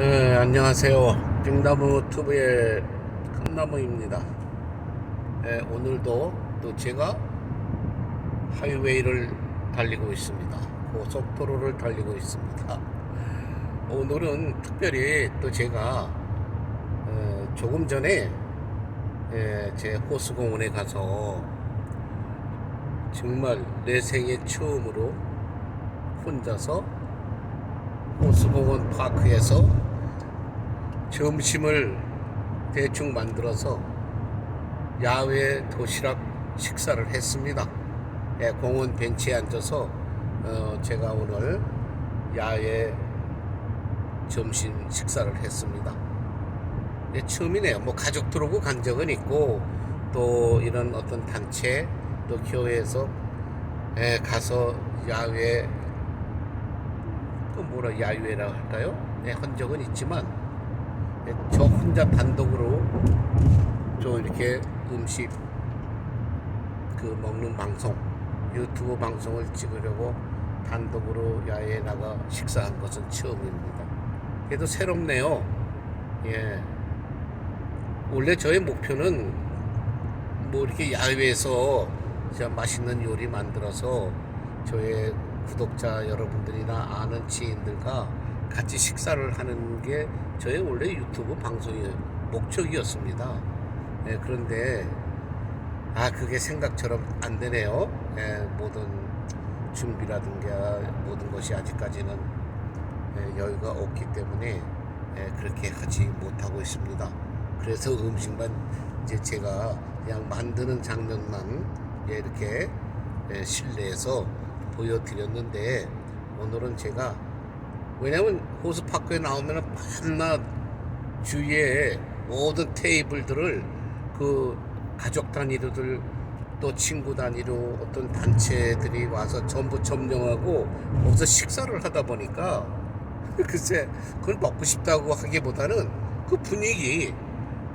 네, 안녕하세요. 빙나무 투브의 큰나무입니다. 네, 오늘도 또 제가 하이웨이를 달리고 있습니다. 고속도로를 달리고 있습니다. 오늘은 특별히 또 제가 어, 조금 전에 예, 제 호수공원에 가서 정말 내 생애 처음으로 혼자서 호수공원 파크에서 점심을 대충 만들어서 야외 도시락 식사를 했습니다. 예, 공원 벤치에 앉아서 어, 제가 오늘 야외 점심 식사를 했습니다. 예, 처음이네요. 뭐 가족 들어오고 간 적은 있고 또 이런 어떤 단체 또 교회에서 예, 가서 야외 그 뭐라 야유회라 할까요? 네, 한 적은 있지만 네, 저 혼자 단독으로 좀 이렇게 음식 그 먹는 방송 유튜브 방송을 찍으려고 단독으로 야외에 나가 식사한 것은 처음입니다. 그래도 새롭네요. 예. 원래 저의 목표는 뭐 이렇게 야외에서 진짜 맛있는 요리 만들어서 저의 구독자 여러분들이나 아는 지인들과 같이 식사를 하는 게 저의 원래 유튜브 방송의 목적이었습니다. 예, 그런데 아 그게 생각처럼 안 되네요. 예, 모든 준비라든가 모든 것이 아직까지는 예, 여유가 없기 때문에 예, 그렇게 하지 못하고 있습니다. 그래서 음식만 이제 제가 그냥 만드는 장면만 예, 이렇게 예, 실내에서 보여드렸는데 오늘은 제가 왜냐면 호수파크에 나오면 밤낮 주위에 모든 테이블들을 그 가족 단위로들 또 친구 단위로 어떤 단체들이 와서 전부 점령하고 거기서 식사를 하다 보니까 글쎄 그걸 먹고 싶다고 하기보다는 그 분위기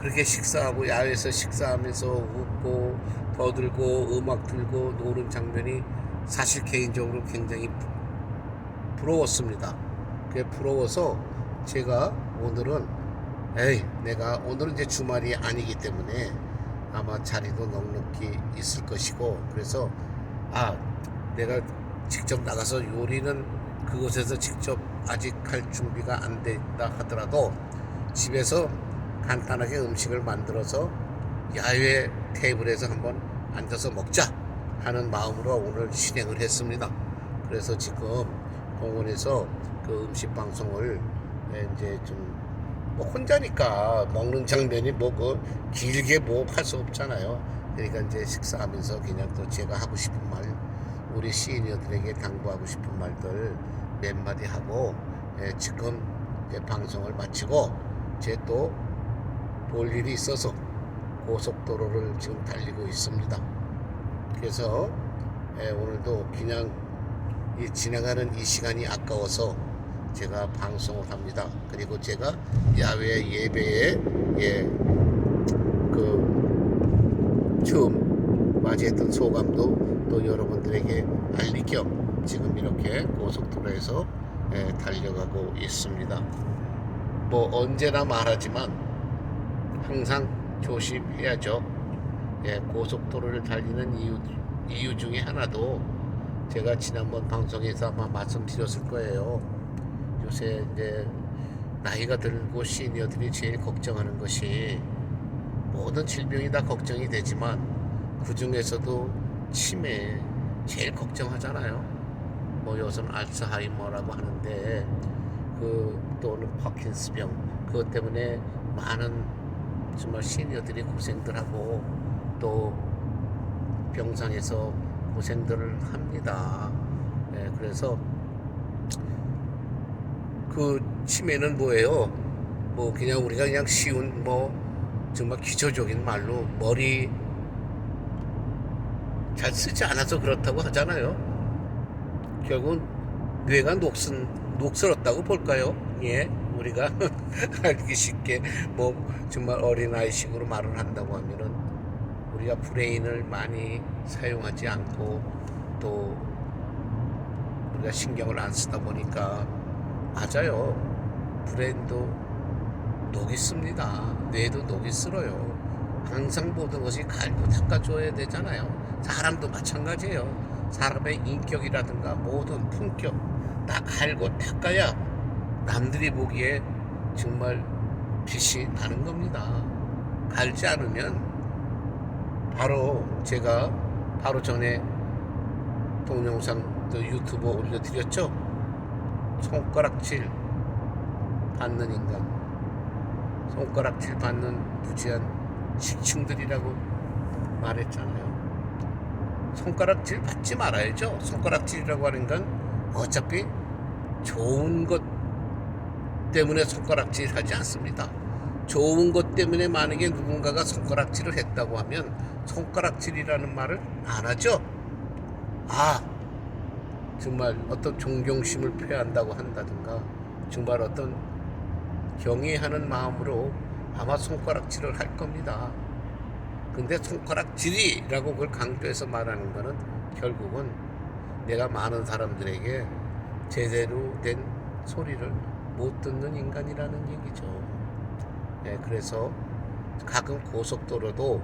그렇게 식사하고 야외에서 식사하면서 웃고 더들고 음악 들고 노는 장면이 사실 개인적으로 굉장히 부- 부러웠습니다. 그게 부러워서 제가 오늘은 에이 내가 오늘은 이제 주말이 아니기 때문에 아마 자리도 넉넉히 있을 것이고 그래서 아 내가 직접 나가서 요리는 그곳에서 직접 아직 할 준비가 안 돼 있다 하더라도 집에서 간단하게 음식을 만들어서 야외 테이블에서 한번 앉아서 먹자 하는 마음으로 오늘 실행을 했습니다. 그래서 지금 공원에서 그 음식 방송을 예, 이제 좀 뭐 혼자니까 먹는 장면이 뭐 그 길게 뭐 할 수 없잖아요. 그러니까 이제 식사하면서 그냥 또 제가 하고 싶은 말, 우리 시니어들에게 당부하고 싶은 말들 몇 마디 하고 예, 지금 방송을 마치고 제 또 볼 일이 있어서 고속도로를 지금 달리고 있습니다. 그래서 예, 오늘도 그냥 이 지나가는 이 시간이 아까워서 제가 방송을 합니다. 그리고 제가 야외 예배에 예, 그 처음 맞이했던 소감도 또 여러분들에게 알릴 겸 지금 이렇게 고속도로에서 예, 달려가고 있습니다. 뭐 언제나 말하지만 항상 조심해야죠. 예, 고속도로를 달리는 이유, 이유 중에 하나도 제가 지난번 방송에서 아마 말씀드렸을 거예요. 요새 이제 나이가 들고 시니어들이 제일 걱정하는 것이 모든 질병이 다 걱정이 되지만 그 중에서도 치매 제일 걱정하잖아요. 뭐 요즘 알츠하이머라고 하는데 그 또는 파킨스병 그것 때문에 많은 정말 시니어들이 고생들 하고 또 병상에서 고생들을 합니다. 예, 그래서 그 치매는 뭐예요? 뭐 그냥 우리가 그냥 쉬운 뭐 정말 기초적인 말로 머리 잘 쓰지 않아서 그렇다고 하잖아요. 결국은 뇌가 녹슨 녹슬었다고 볼까요? 예, 우리가 알기 쉽게 뭐 정말 어린 아이식으로 말을 한다고 하면은 우리가 브레인을 많이 사용하지 않고 또 우리가 신경을 안 쓰다 보니까 맞아요. 브레인도 녹이 씁니다. 뇌도 녹이 쓸어요. 항상 모든 것이 갈고 닦아줘야 되잖아요. 사람도 마찬가지예요. 사람의 인격이라든가 모든 품격 다 갈고 닦아야 남들이 보기에 정말 빛이 나는 겁니다. 갈지 않으면 바로 제가 바로 전에 동영상 또 유튜브 올려드렸죠. 손가락질 받는 인간, 손가락질 받는 무지한 식충들이라고 말했잖아요. 손가락질 받지 말아야죠. 손가락질이라고 하는 건 어차피 좋은 것 때문에 손가락질 하지 않습니다. 좋은 것 때문에 만약에 누군가가 손가락질을 했다고 하면 손가락질이라는 말을 안 하죠. 아, 정말 어떤 존경심을 표한다고 한다든가 정말 어떤 경애하는 마음으로 아마 손가락질을 할 겁니다. 근데 손가락질이라고 그걸 강조해서 말하는 거는 결국은 내가 많은 사람들에게 제대로 된 소리를 못 듣는 인간이라는 얘기죠. 예, 그래서 가끔 고속도로도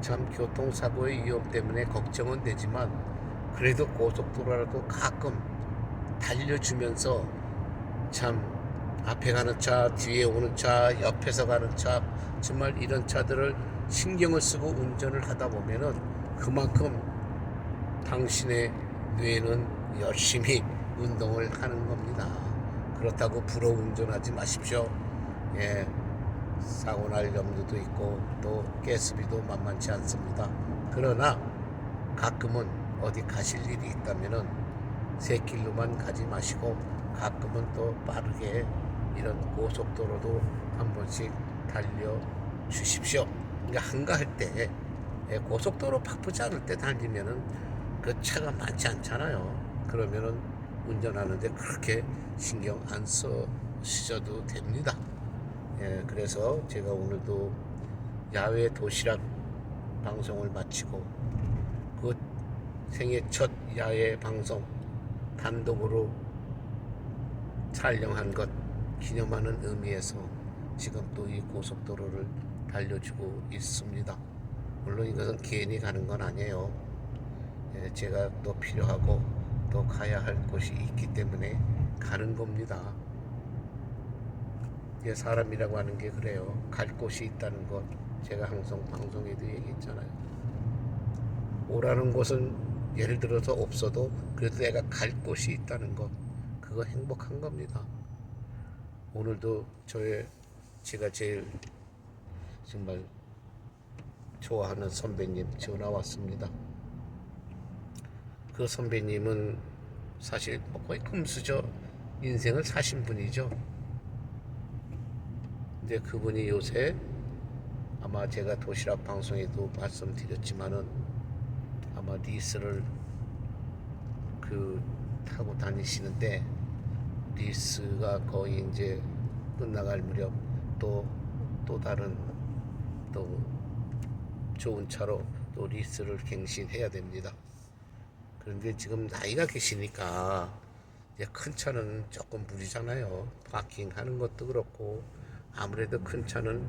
참 교통사고의 위험 때문에 걱정은 되지만 그래도 고속도로라도 가끔 달려주면서 참 앞에 가는 차, 뒤에 오는 차, 옆에서 가는 차, 정말 이런 차들을 신경을 쓰고 운전을 하다 보면은 그만큼 당신의 뇌는 열심히 운동을 하는 겁니다. 그렇다고 불어 운전하지 마십시오. 예. 사고 날 염두도 있고 또 가스비도 만만치 않습니다. 그러나 가끔은 어디 가실 일이 있다면은 새 길로만 가지 마시고 가끔은 또 빠르게 이런 고속도로도 한 번씩 달려 주십시오. 그러니까 한가할 때 예, 고속도로 바쁘지 않을 때 달리면은 그 차가 많지 않잖아요. 그러면은 운전하는데 그렇게 신경 안 쓰셔도 됩니다. 예, 그래서 제가 오늘도 야외 도시락 방송을 마치고 그 생애 첫 야외 방송 단독으로 촬영한 것 기념하는 의미에서 지금 또 이 고속도로를 달려주고 있습니다. 물론 이것은 개인이 가는 건 아니에요. 예, 제가 또 필요하고 또 가야 할 곳이 있기 때문에 가는 겁니다. 이게 사람이라고 하는 게 그래요. 갈 곳이 있다는 것. 제가 항상 방송에도 얘기했잖아요. 오라는 곳은 예를 들어서 없어도 그래도 내가 갈 곳이 있다는 것. 그거 행복한 겁니다. 오늘도 저의 제가 제일 정말 좋아하는 선배님 전화 왔습니다. 그 선배님은 사실 뭐 거의 금수저 인생을 사신 분이죠. 근데 그분이 요새 아마 제가 도시락 방송에도 말씀드렸지만은 아마 리스를 그 타고 다니시는데 리스가 거의 이제 끝나갈 무렵 또 또 다른 또 좋은 차로 또 리스를 갱신해야 됩니다. 그런데 지금 나이가 계시니까 큰 차는 조금 무리잖아요. 파킹 하는 것도 그렇고 아무래도 큰 차는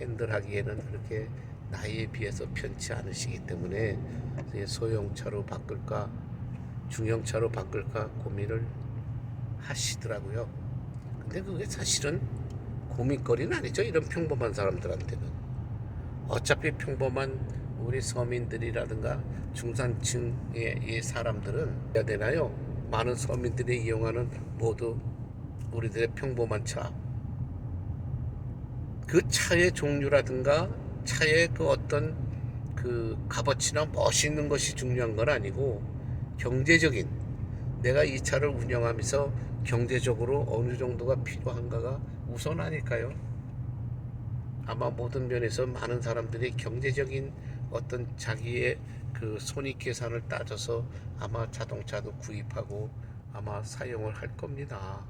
핸들하기에는 그렇게 나이에 비해서 편치 않으시기 때문에 소형차로 바꿀까 중형차로 바꿀까 고민을 하시더라고요. 근데 그게 사실은 고민거리는 아니죠. 이런 평범한 사람들한테는. 어차피 평범한 우리 서민들이라든가 중산층의 이 사람들은 해야 되나요? 많은 서민들이 이용하는 모두 우리들의 평범한 차. 그 차의 종류라든가 차의 그 어떤 그 값어치나 멋있는 것이 중요한 건 아니고 경제적인 내가 이 차를 운영하면서 경제적으로 어느 정도가 필요한가가 우선하니까요. 아마 모든 면에서 많은 사람들이 경제적인 어떤 자기의 그 손익 계산을 따져서 아마 자동차도 구입하고 아마 사용을 할 겁니다.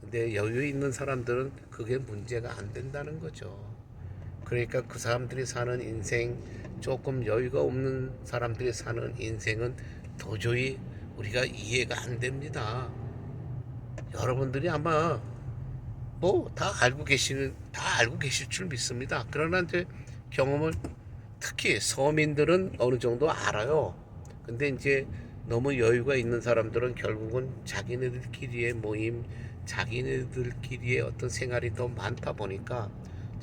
근데 여유 있는 사람들은 그게 문제가 안 된다는 거죠. 그러니까 그 사람들이 사는 인생, 조금 여유가 없는 사람들이 사는 인생은 도저히 우리가 이해가 안 됩니다. 여러분들이 아마 뭐 다 알고 계시는 다 알고 계실 줄 믿습니다. 그러나 이제 경험을 특히 서민들은 어느 정도 알아요. 근데 이제 너무 여유가 있는 사람들은 결국은 자기네들끼리의 모임, 자기네들끼리의 어떤 생활이 더 많다 보니까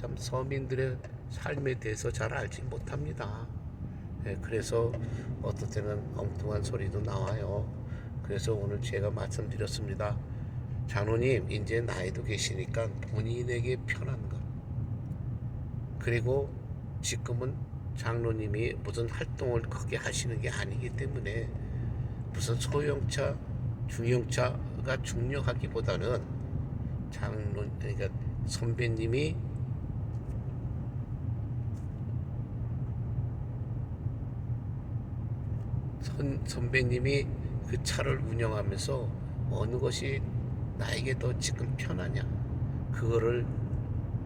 참 서민들의 삶에 대해서 잘 알지 못합니다. 예, 그래서 어떨 때는 엉뚱한 소리도 나와요. 그래서 오늘 제가 말씀드렸습니다. 장로님, 이제 나이도 계시니까 본인에게 편한 것. 그리고 지금은 장로님이 무슨 활동을 크게 하시는 게 아니기 때문에 무슨 소형차, 중형차 가 중요하기보다는 장로, 그러니까 선배님이 선, 선배님이 그 차를 운영하면서 어느 것이 나에게 더 지금 편하냐 그거를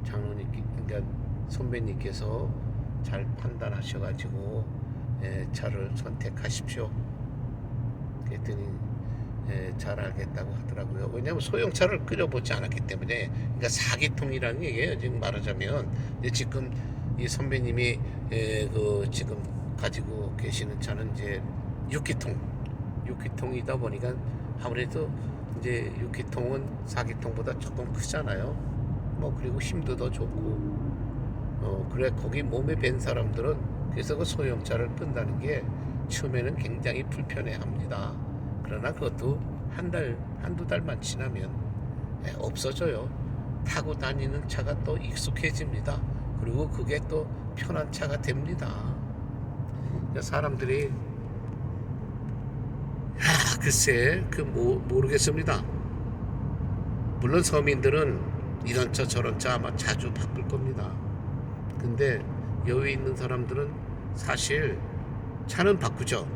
장로님께 그러니까 선배님께서 잘 판단하셔가지고 예, 차를 선택하십시오. 그랬더니 예, 잘 알겠다고 하더라고요. 왜냐하면 소형차를 끓여보지 않았기 때문에 그러니까 사기통이라는 얘기예요. 지금 말하자면 지금 이 선배님이 예, 그 지금 가지고 계시는 차는 이제 6기통 6기통이다 보니까 아무래도 이제 6기통은 4기통보다 조금 크잖아요. 뭐 그리고 힘도 더 좋고 어 그래 거기 몸에 밴 사람들은 그래서 그 소형차를 끈다는 게 처음에는 굉장히 불편해합니다. 그러나 그것도 한 달, 한두 달만 지나면 예, 없어져요. 타고 다니는 차가 또 익숙해집니다. 그리고 그게 또 편한 차가 됩니다. 그러니까 사람들이 아, 글쎄, 그 모, 모르겠습니다. 물론 서민들은 이런 차 저런 차 아마 자주 바꿀 겁니다. 근데 여기 있는 사람들은 사실 차는 바꾸죠.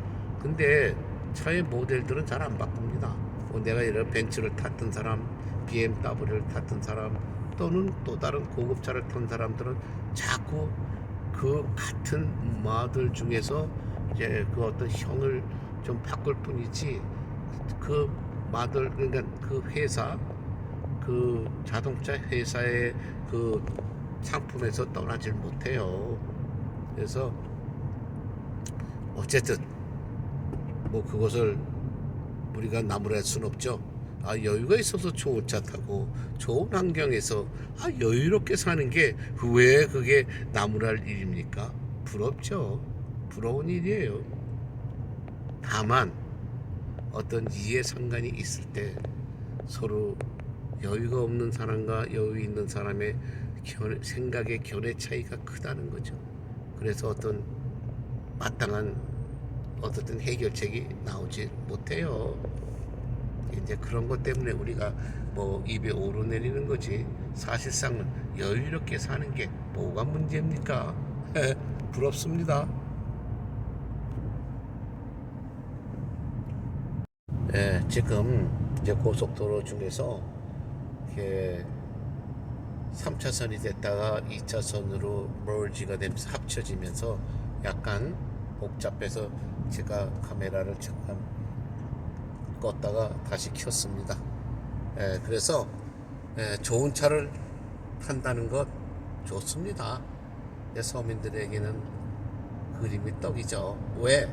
근데 차의 모델들은 잘 안 바꿉니다. 뭐 내가 이런 벤츠를 탔던 사람, BMW를 탔던 사람, 또는 또 다른 고급차를 탄 사람들은 자꾸 그 같은 마들 중에서 이제 그 어떤 형을 좀 바꿀 뿐이지 그 마들 그러니까 그 회사 그 자동차 회사의 그 상품에서 떠나질 못해요. 그래서 어쨌든 뭐 그것을 우리가 나무랄 순 없죠. 아 여유가 있어서 좋은 차 타고 좋은 환경에서 아 여유롭게 사는 게 왜 그게 나무랄 일입니까? 부럽죠. 부러운 일이에요. 다만 어떤 이해상관이 있을 때 서로 여유가 없는 사람과 여유 있는 사람의 견해- 생각의 견해 차이가 크다는 거죠. 그래서 어떤 마땅한 어떻든 해결책이 나오지 못해요. 이제 그런 것 때문에 우리가 뭐 입에 오르내리는 거지 사실상은 여유롭게 사는 게 뭐가 문제입니까? 부럽습니다. 예, 지금 이제 고속도로 중에서 이렇게 3차선이 됐다가 2차선으로 멀지가 되면서 합쳐지면서 약간 복잡해서 제가 카메라를 잠깐 껐다가 다시 켰습니다. 예, 그래서 예, 좋은 차를 탄다는 것 좋습니다. 예, 서민들에게는 그림이 떡이죠. 왜?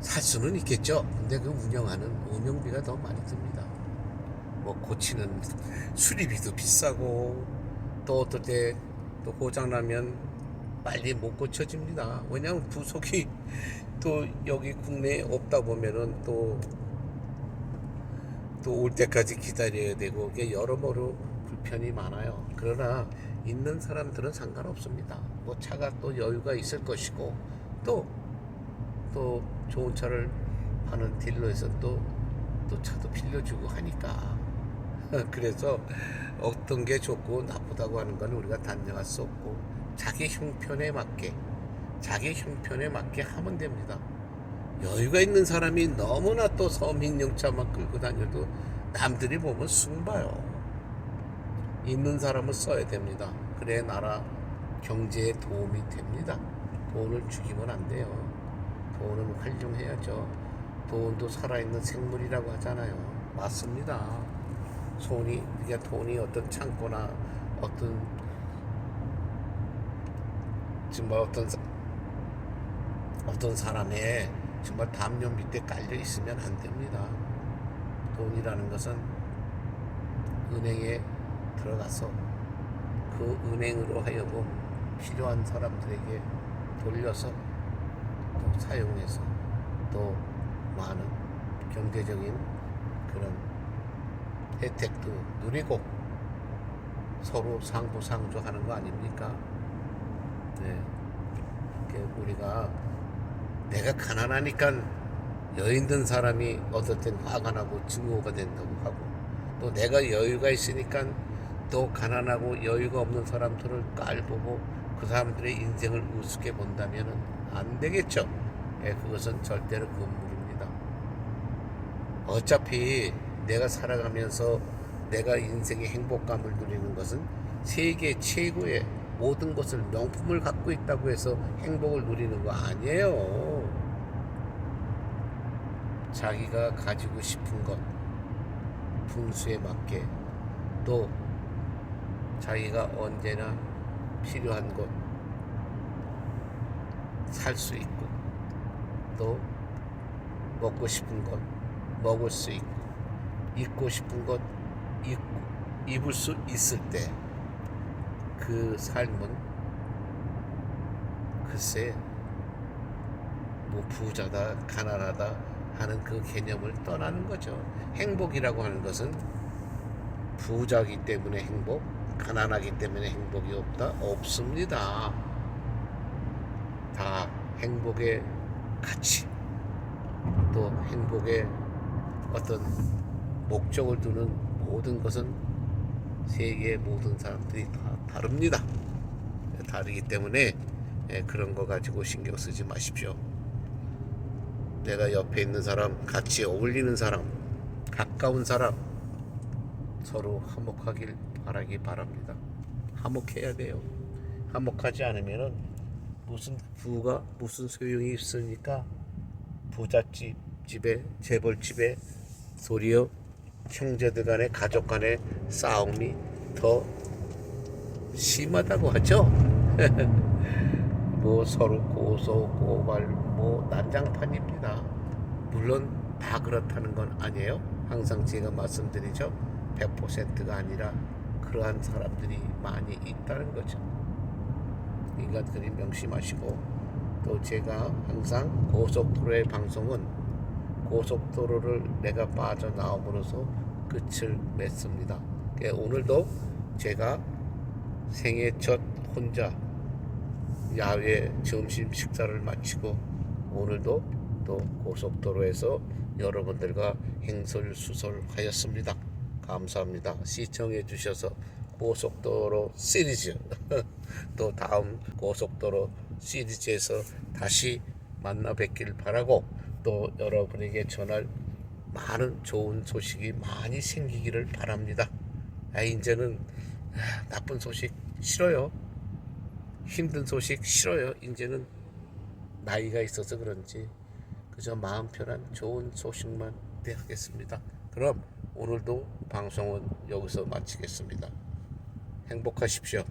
살 수는 있겠죠. 근데 그 운영하는 운영비가 더 많이 듭니다. 뭐 고치는 수리비도 비싸고 또 어떨 때 또 고장 나면 빨리 못 고쳐집니다. 왜냐하면 부속이 또 여기 국내에 없다 보면은 또 또 올 때까지 기다려야 되고 이게 여러모로 불편이 많아요. 그러나 있는 사람들은 상관없습니다. 뭐 차가 또 여유가 있을 것이고 또또 좋은 차를 파는 딜러에서 또, 또 차도 빌려주고 하니까. 그래서 어떤 게 좋고 나쁘다고 하는 건 우리가 단정할 수 없고 자기 형편에 맞게, 자기 형편에 맞게 하면 됩니다. 여유가 있는 사람이 너무나 또 서민용차만 끌고 다녀도 남들이 보면 숭봐요. 있는 사람은 써야 됩니다. 그래야 나라 경제에 도움이 됩니다. 돈을 죽이면 안 돼요. 돈은 활용해야죠. 돈도 살아있는 생물이라고 하잖아요. 맞습니다. 손이 그게 돈이 어떤 창고나 어떤 정말 어떤 사- 어떤 사람의 정말 담요 밑에 깔려 있으면 안 됩니다. 돈이라는 것은 은행에 들어가서 그 은행으로 하여금 필요한 사람들에게 돌려서 또 사용해서 또 많은 경제적인 그런 혜택도 누리고 서로 상부상조하는 거 아닙니까? 네. 그 우리가 내가 가난하니까 든 사람이 어떨 땐 화가 나고 증오가 된다고 하고 또 내가 여유가 있으니까 또 가난하고 여유가 없는 사람들을 깔보고 그 사람들의 인생을 우습게 본다면 안 되겠죠. 예, 그것은 절대로 금물입니다. 어차피 내가 살아가면서 내가 인생의 행복감을 누리는 것은 세계 최고의 모든 것을 명품을 갖고 있다고 해서 행복을 누리는 거 아니에요. 자기가 가지고 싶은 것, 분수에 맞게 또 자기가 언제나 필요한 것 살 수 있고 또 먹고 싶은 것 먹을 수 있고 입고 싶은 것 입고 입을 수 있을 때 그 삶은 글쎄 뭐 부자다 가난하다 하는 그 개념을 떠나는 거죠. 행복이라고 하는 것은 부자기 때문에 행복, 가난하기 때문에 행복이 없다 없습니다. 다 행복의 가치 또 행복의 어떤 목적을 두는 모든 것은 세계의 모든 사람들이 다 다릅니다. 다르기 때문에 예, 그런 거 가지고 신경 쓰지 마십시오. 내가 옆에 있는 사람, 같이 어울리는 사람, 가까운 사람 서로 화목하길 바라기 바랍니다. 화목해야 돼요. 화목하지 않으면은 무슨 부가 무슨 소용이 있습니까? 부잣집 집에 재벌집에 도리어 형제들 간의 가족 간의 싸움이 더 심하다고 하죠. 뭐 서로 고소 고발 뭐 난장판입니다. 물론 다 그렇다는 건 아니에요. 항상 제가 말씀드리죠. 100%가 아니라 그러한 사람들이 많이 있다는 거죠. 인간들이 명심하시고 또 제가 항상 고속도로의 방송은 고속도로를 내가 빠져나옴으로써 끝을 맺습니다. 그러니까 오늘도 제가 생애 첫 혼자 야외 점심 식사를 마치고 오늘도 또 고속도로에서 여러분들과 행설수설하였습니다. 감사합니다. 시청해 주셔서 고속도로 시리즈 또 다음 고속도로 시리즈에서 다시 만나 뵙길 바라고 또 여러분에게 전할 많은 좋은 소식이 많이 생기기를 바랍니다. 아, 이제는 아, 나쁜 소식 싫어요. 힘든 소식 싫어요. 이제는 나이가 있어서 그런지 그저 마음 편한 좋은 소식만 대하겠습니다. 그럼 오늘도 방송은 여기서 마치겠습니다. 행복하십시오.